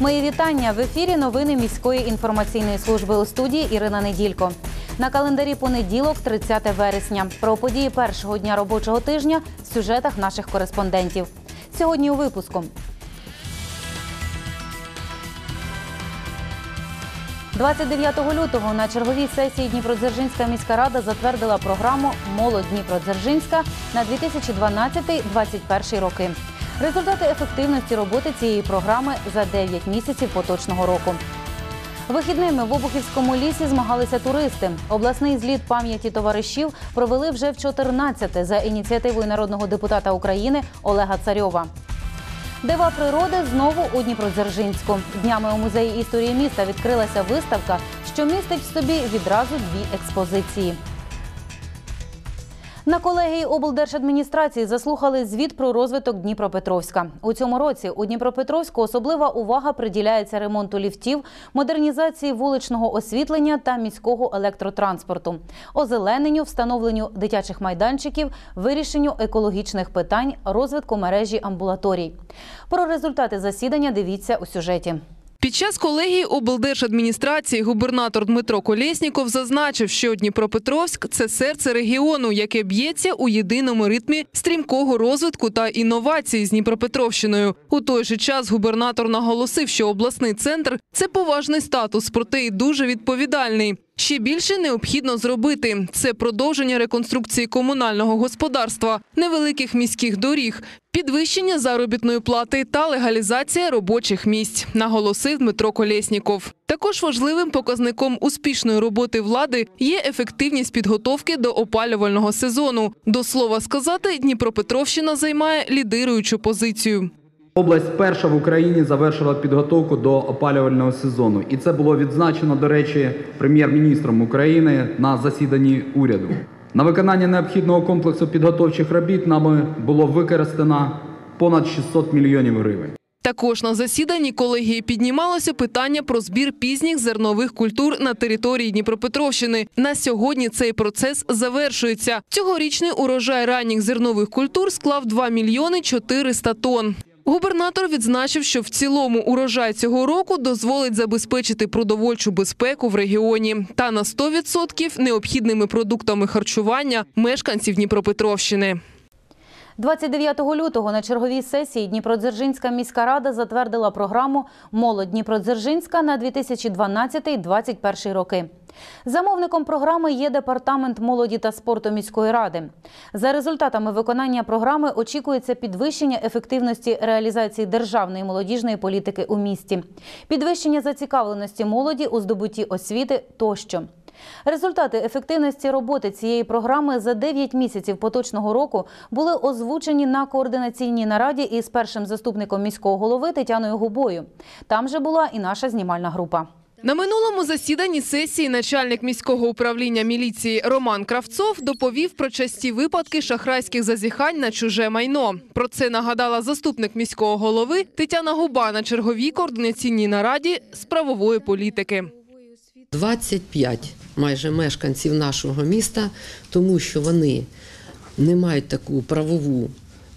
Мої вітання в ефірі. Новини міської інформаційної служби у студії Ірина Неділько. На календарі понеділок, 30 вересня. Про події першого дня робочого тижня в сюжетах наших кореспондентів. Сьогодні у випуску. 29 лютого на черговій сесії Дніпродзержинська міська рада затвердила програму Молодь Дніпродзержинська на 2012-2021 роки. Результати ефективності роботи цієї програми за 9 місяців поточного року. Вихідними в Обухівському лісі змагалися туристи. Обласний зліт пам'яті товаришів провели вже в 14-те за ініціативою народного депутата України Олега Царьова. Дива природи знову у Дніпродзержинську. Днями у музеї історії міста відкрилася виставка, що містить в собі відразу дві експозиції. На колегії облдержадміністрації заслухали звіт про розвиток Дніпропетровська. У цьому році у Дніпропетровську особлива увага приділяється ремонту ліфтів, модернізації вуличного освітлення та міського електротранспорту, озелененню, встановленню дитячих майданчиків, вирішенню екологічних питань, розвитку мережі амбулаторій. Про результати засідання дивіться у сюжеті. Під час колегії облдержадміністрації губернатор Дмитро Колєсніков зазначив, що Дніпропетровськ це серце регіону, яке б'ється у єдиному ритмі стрімкого розвитку та інновацій з Дніпропетровщиною. У той же час губернатор наголосив, що обласний центр це поважний статус, проте й дуже відповідальний. Ще більше необхідно зробити це продовження реконструкції комунального господарства, невеликих міських доріг, підвищення заробітної плати та легалізація робочих місць, наголосив Дмитро Колєсніков. Також важливим показником успішної роботи влади є ефективність підготовки до опалювального сезону. До слова сказати, Дніпропетровщина займає лідируючу позицію. Область перша в Україні завершила підготовку до опалювального сезону, і це було відзначено, до речі, прем'єр-міністром України на засіданні уряду. На виконання необхідного комплексу підготовчих робіт нами було використано понад 600 мільйонів гривень. Також на засіданні колегії піднімалося питання про збір пізніх зернових культур на території Дніпропетровщини. На сьогодні цей процес завершується. Цьогорічний урожай ранніх зернових культур склав 2 мільйони 400 тонн. Губернатор відзначив, що в цілому урожай цього року дозволить забезпечити продовольчу безпеку в регіоні та на 100% необхідними продуктами харчування мешканців Дніпропетровщини. 29 лютого на черговій сесії Дніпродзержинська міська рада затвердила програму Молодь Дніпродзержинська на 2012-2021 роки. Замовником програми є департамент молоді та спорту міської ради. За результатами виконання програми очікується підвищення ефективності реалізації державної молодіжної політики у місті, підвищення зацікавленості молоді у здобутті освіти тощо. Результати ефективності роботи цієї програми за 9 місяців поточного року були озвучені на координаційній нараді із першим заступником міського голови Тетяною Губою. Там же була і наша знімальна група. На минулому засіданні сесії начальник міського управління міліції Роман Кравцов доповів про часті випадки шахрайських зазіхань на чуже майно. Про це нагадала заступник міського голови Тетяна Губа на черговій координаційній нараді з правової політики. 25 майже мешканців нашого міста, тому що вони не мають таку правову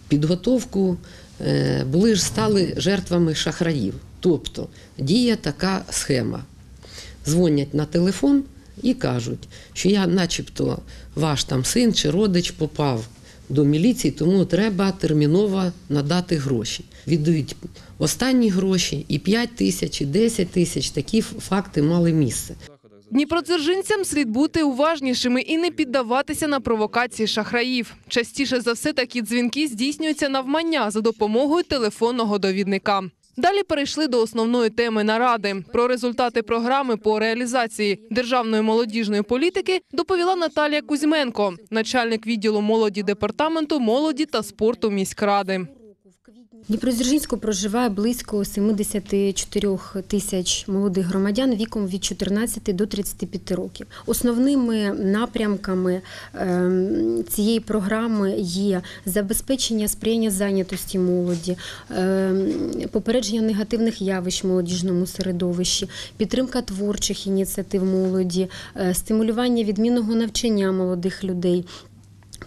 підготовку, е, були ж стали жертвами шахраїв. Тобто діє така схема. Дзвонять на телефон і кажуть, що я, начебто, ваш там син чи родич попав до міліції, тому треба терміново надати гроші. Віддають останні гроші, і 5 тисяч, і 10 тисяч. Такі факти мали місце. Дніпродзержинцям слід бути уважнішими і не піддаватися на провокації шахраїв. Частіше за все такі дзвінки здійснюються навмання за допомогою телефонного довідника. Далі перейшли до основної теми наради. Про результати програми по реалізації державної молодіжної політики доповіла Наталія Кузьменко, начальник відділу молоді департаменту молоді та спорту міськради. Дніпродзержинську проживає близько 74 тисяч молодих громадян віком від 14 до 35 років. Основними напрямками ем, цієї програми є забезпечення сприяння зайнятості молоді, ем, попередження негативних явищ в молодіжному середовищі, підтримка творчих ініціатив молоді, е, стимулювання відмінного навчання молодих людей.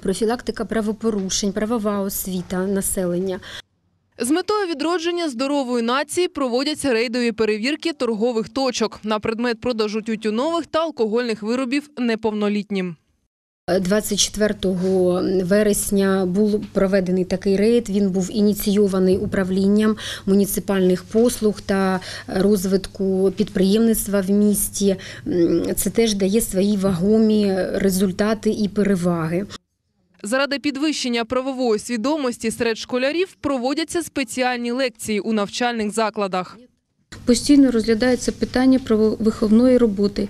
Профілактика правопорушень, правова освіта населення. З метою відродження здорової нації проводяться рейдові перевірки торгових точок на предмет продажу тютюнових та алкогольних виробів неповнолітнім. 24 вересня був проведений такий рейд. Він був ініційований управлінням муніципальних послуг та розвитку підприємництва в місті. Це теж дає свої вагомі результати і переваги. Заради підвищення правової свідомості серед школярів проводяться спеціальні лекції у навчальних закладах. Постійно розглядається питання правовиховної роботи,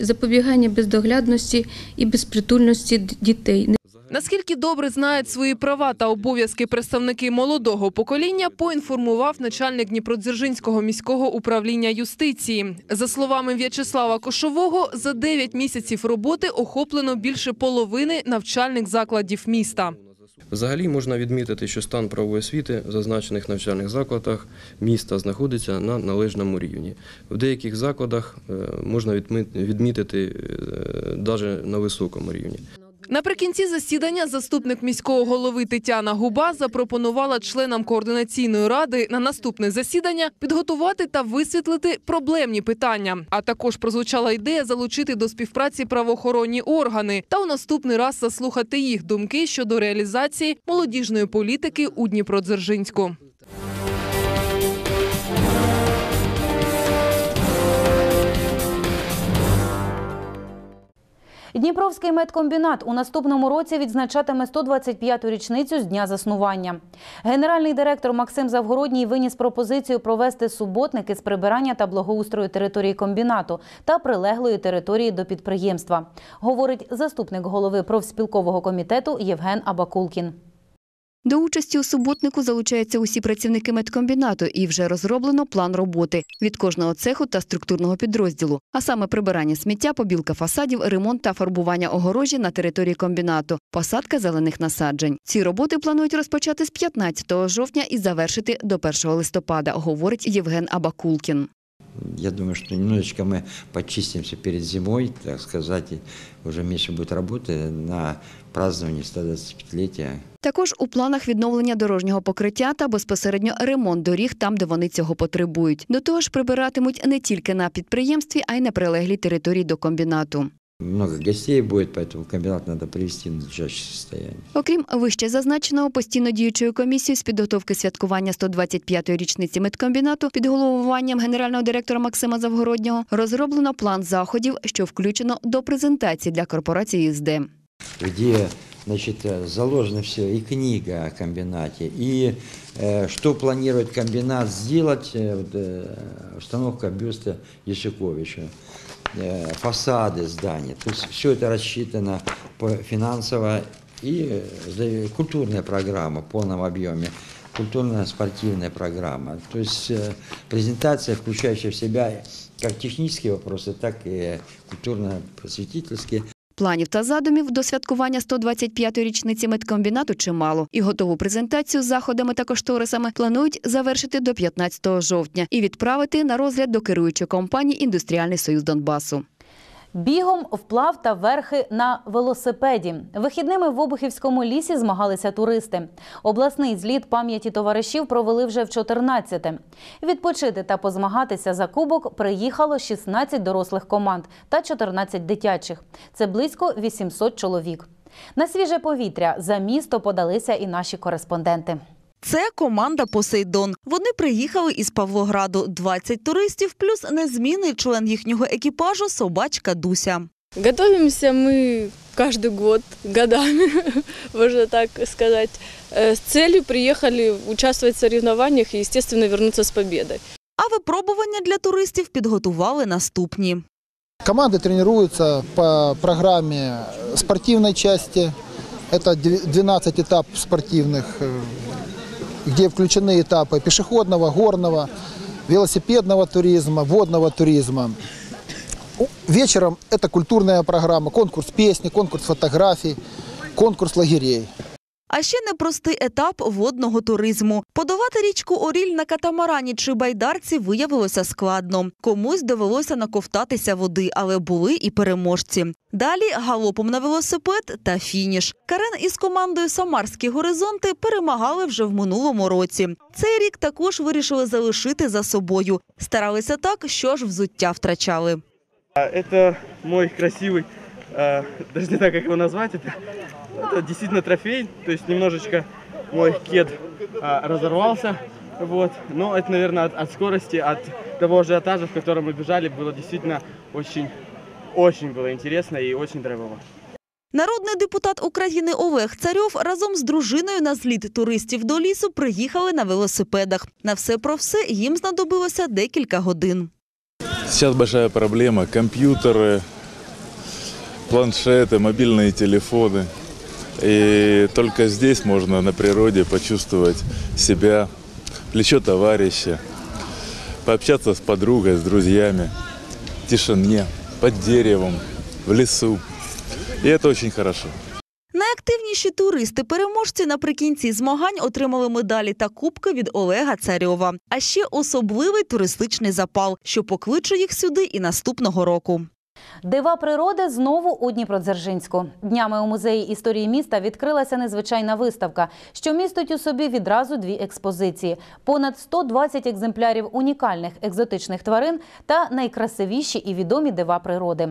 запобігання, бездоглядності і безпритульності дітей. Наскільки добре знають свої права та обов'язки представники молодого покоління, поінформував начальник Дніпродзержинського міського управління юстиції. За словами В'ячеслава Кошового, за 9 місяців роботи охоплено більше половини навчальних закладів міста. Взагалі можна відмітити, що стан правової освіти в зазначених навчальних закладах міста знаходиться на належному рівні. В деяких закладах е, можна відмітити навіть на високому рівні. Наприкінці засідання заступник міського голови Тетяна Губа запропонувала членам координаційної ради на наступне засідання підготувати та висвітлити проблемні питання. А також прозвучала ідея залучити до співпраці правоохоронні органи та у наступний раз заслухати їх думки щодо реалізації молодіжної політики у Дніпродзержинську. Дніпровський медкомбінат у наступному році відзначатиме 125-ту річницю з дня заснування. Генеральний директор Максим Завгородній виніс пропозицію провести суботники з прибирання та благоустрою території комбінату та прилеглої території до підприємства, говорить заступник голови профспілкового комітету Євген Абакулкін. До участі у суботнику залучаються усі працівники медкомбінату і вже розроблено план роботи від кожного цеху та структурного підрозділу, а саме прибирання сміття, побілка фасадів, ремонт та фарбування огорожі на території комбінату, посадка зелених насаджень. Ці роботи планують розпочати з 15 жовтня і завершити до 1 листопада, говорить Євген Абакулкін. Я думаю, что немножечко мы почистимся перед зимой, так сказать, и уже меньше будет работы на празднование 125-летия Також у планах відновлення дорожнього покриття та безпосередньо ремонт доріг там, де вони цього потребують. До того ж, прибиратимуть не тільки на підприємстві, а й на прилеглій території до комбінату. Много гостей будет, поэтому комбинат надо привести в надлежащее состояние. Окрім вище зазначеного, постійно діючою комісією з підготовки святкування 125-ї річниці медкомбінату під головуванням генерального директора Максима Завгороднього розроблено план заходів, що включено до презентації для корпорації СД. где значит, э, заложено все, и книга о комбинате, и э, что планирует комбинат сделать, э, вот, э, установка бюста Яшиковича, э, Фасады здания. То есть все это рассчитано финансово и э, культурная программа в полном объеме, культурно-спортивная программа. То есть э, презентация, включающая в себя как технические вопросы, так и культурно-просветительские. Планів та задумів до святкування 125-ї річниці медкомбінату чимало, і готову презентацію з заходами та кошторисами планують завершити до 15 жовтня і відправити на розгляд до керуючої компанії Індустріальний союз Донбасу. Бігом, вплав та верхи на велосипеді. Вихідними в Обухівському лісі змагалися туристи. Обласний зліт пам'яті товаришів провели вже в 14-те. Відпочити та позмагатися за кубок приїхало 16 дорослих команд та 14 дитячих. Це близько 800 чоловік. На свіже повітря за місто подалися і наші кореспонденти. Це команда Посейдон. Вони приїхали із Павлограду. 20 туристів, плюс незмінний член їхнього екіпажу собачка Дуся. Готовимся мы каждый год, годами, можно так сказать. Э, С целью приехали участвовать в соревнованиях и, естественно, вернуться с победой. А випробування для туристів підготували наступні. Команды тренируются по программе спортивной части. Это дв- 12 этап спортивных. э, где включены этапы пешеходного, горного, велосипедного туризма, водного туризма. У- Вечером это культурная программа, конкурс песни, конкурс фотографий, конкурс лагерей. А ще непростий етап водного туризму. Подавати річку Оріль на катамарані чи байдарці виявилося складно. Комусь довелося наковтатися води, але були і переможці. Далі галопом на велосипед та фініш. Карен із командою Самарські горизонти перемагали вже в минулому році. Цей рік також вирішили залишити за собою. Старалися так, що ж взуття втрачали. А, Это мой красивый, э, даже не знаю, как его назвать, это, это действительно трофей, то есть немножечко мой кед а, разорвался, вот, но это, наверное, от, от скорости, от того ажиотажа, в котором мы бежали, было действительно очень, очень было интересно и очень драйвово. Народний депутат України Олег Царьов разом з дружиною на зліт туристів до лісу приїхали на велосипедах. На все про все їм знадобилося декілька годин. Сейчас большая проблема. Компьютеры, планшеты, мобильные телефоны. И только здесь можно на природе почувствовать себя, плечо товарища, пообщаться с подругой, с друзьями, в тишине, под деревом, в лесу. И это очень хорошо. Найактивніші туристи-переможці наприкінці змагань отримали медалі та кубки від Олега Царьова. А ще особливий туристичний запал, що покличе їх сюди і наступного року. Дива природи знову у Дніпродзержинську. Днями у музеї історії міста відкрилася незвичайна виставка, що містить у собі відразу дві експозиції: понад 120 екземплярів унікальних екзотичних тварин та найкрасивіші і відомі дива природи.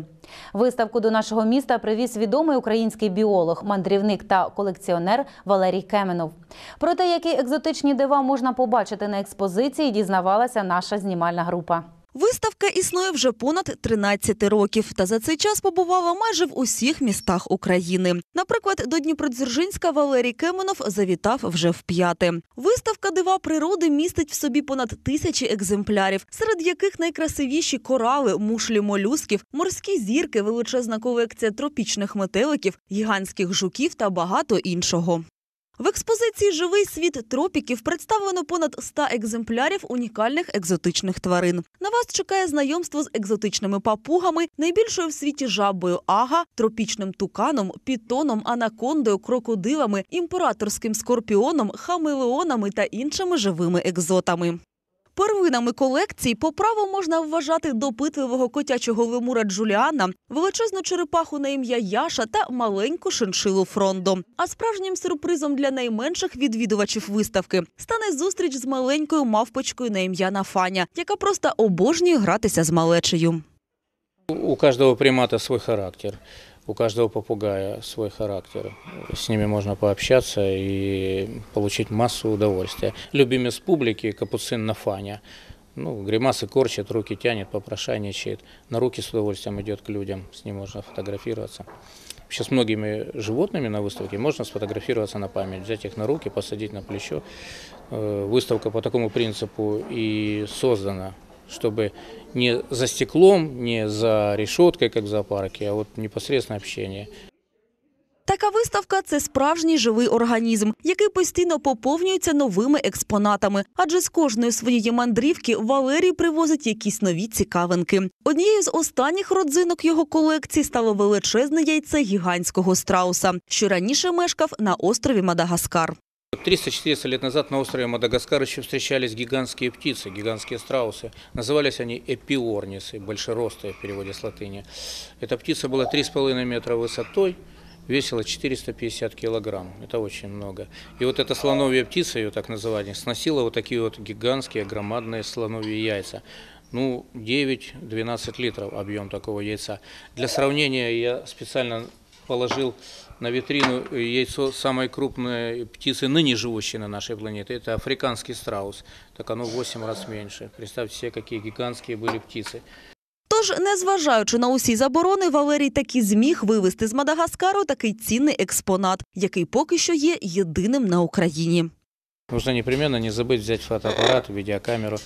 Виставку до нашого міста привіз відомий український біолог, мандрівник та колекціонер Валерій Кеменов. Про те, які екзотичні дива можна побачити на експозиції, дізнавалася наша знімальна група. Виставка існує вже понад 13 років, та за цей час побувала майже в усіх містах України. Наприклад, до Дніпродзержинська Валерій Кеменов завітав вже вп'яте. Виставка дива природи містить в собі понад тисячі екземплярів, серед яких найкрасивіші корали, мушлі молюсків, морські зірки, величезна колекція тропічних метеликів, гігантських жуків та багато іншого. В експозиції Живий світ тропіків представлено понад 100 екземплярів унікальних екзотичних тварин. На вас чекає знайомство з екзотичними папугами, найбільшою в світі жабою ага, тропічним туканом, пітоном, анакондою, крокодилами, імператорським скорпіоном, хамелеонами та іншими живими екзотами. Первинами колекції по праву можна вважати допитливого котячого лемура Джуліана, величезну черепаху на ім'я Яша та маленьку шиншилу Фрондо. А справжнім сюрпризом для найменших відвідувачів виставки стане зустріч з маленькою мавпочкою на ім'я Нафаня, яка просто обожнює гратися з малечею. У каждого примата свой характер, у каждого попугая свой характер. С ними можно пообщаться и получить массу удовольствия. Любимец публики – капуцин Нафаня. Ну, гримасы корчит, руки тянет, попрошайничает. На руки с удовольствием идет к людям, с ним можно фотографироваться. Вообще с многими животными на выставке можно сфотографироваться на память, взять их на руки, посадить на плечо. Э, Выставка по такому принципу и создана, чтобы не за стеклом, не за решеткой, как в зоопарке, а вот непосредственно общение. Така виставка це справжній живий організм, який постійно поповнюється новими експонатами. Адже з кожної своєї мандрівки Валерій привозить якісь нові цікавинки. Однією з останніх родзинок його колекції стало величезне яйце гігантського страуса, що раніше мешкав на острові Мадагаскар. 300-400 лет назад на острове Мадагаскар еще встречались гигантские птицы, гигантские страусы. Назывались они эпиорнисы, большеростые в переводе с латыни. Эта птица была 3,5 метра высотой, весила 450 килограмм. Это очень много. И вот эта слоновья птица, ее так называли, сносила вот такие вот гигантские, громадные слоновьи яйца. Ну, 9-12 литров объем такого яйца. Для сравнения я специально положил на витрину яйцо самой крупной птицы, ныне живущей на нашей планете. Это африканский страус. Так оно в 8 раз меньше. Представьте себе, какие гигантские были птицы. Тож, незважаючи на усі заборони, Валерій таки зміг вивезти з Мадагаскару такий цінний експонат, який поки що є єдиним на Україні. Нужно непременно не забыть взять фотоаппарат, видеокамеру.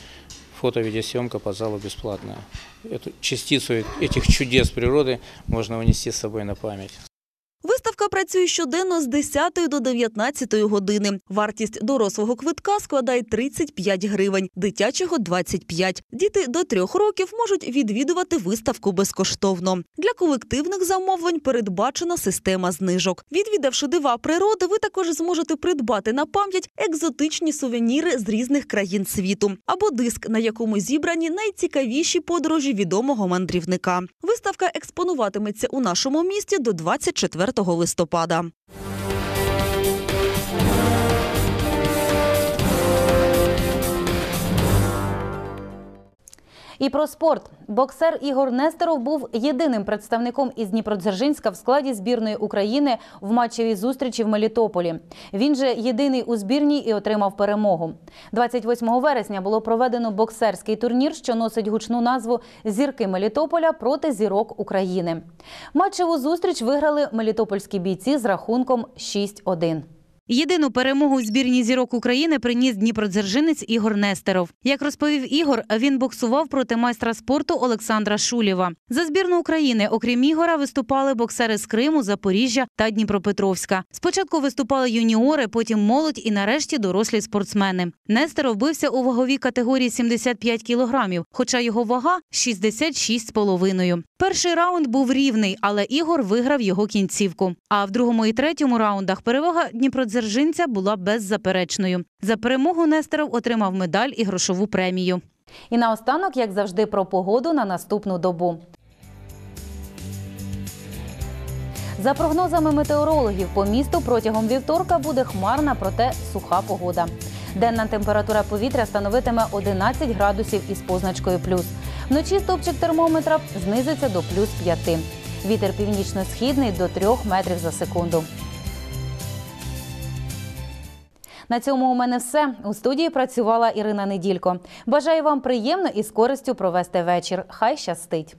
Фото-видеосъемка по залу бесплатная. Эту частицу этих чудес природы можно унести с собой на память. Виставка працює щоденно з 10 до 19 години. Вартість дорослого квитка складає 35 гривень, дитячого 25. Діти до трьох років можуть відвідувати виставку безкоштовно. Для колективних замовлень передбачена система знижок. Відвідавши дива природи, ви також зможете придбати на пам'ять екзотичні сувеніри з різних країн світу або диск, на якому зібрані найцікавіші подорожі відомого мандрівника. Виставка експонуватиметься у нашому місті до 24 листопада листопада. І про спорт. Боксер Ігор Нестеров був єдиним представником із Дніпродзержинська в складі збірної України в матчевій зустрічі в Мелітополі. Він же єдиний у збірній і отримав перемогу. 28 вересня було проведено боксерський турнір, що носить гучну назву Зірки Мелітополя проти зірок України. Матчеву зустріч виграли мелітопольські бійці з рахунком 6-1. Єдину перемогу у збірні зірок України приніс Дніпродзержинець Ігор Нестеров. Як розповів Ігор, він боксував проти майстра спорту Олександра Шулєва. За збірну України, окрім Ігора, виступали боксери з Криму, Запоріжжя та Дніпропетровська. Спочатку виступали юніори, потім молодь і нарешті дорослі спортсмени. Нестеров бився у ваговій категорії 75 кілограмів, хоча його вага 66,5. Перший раунд був рівний, але Ігор виграв його кінцівку. А в другому і третьому раундах перевага Дніпродзержинця була беззаперечною. За перемогу Нестеров отримав медаль і грошову премію. І наостанок, як завжди, про погоду на наступну добу. За прогнозами метеорологів, по місту протягом вівторка буде хмарна, проте суха погода. Денна температура повітря становитиме 11 градусів із позначкою плюс. Вночі стопчик термометра знизиться до плюс 5. Вітер північно-східний до 3 метрів за секунду. На цьому у мене все. У студії працювала Ірина Неділько. Бажаю вам приємно і з користю провести вечір. Хай щастить!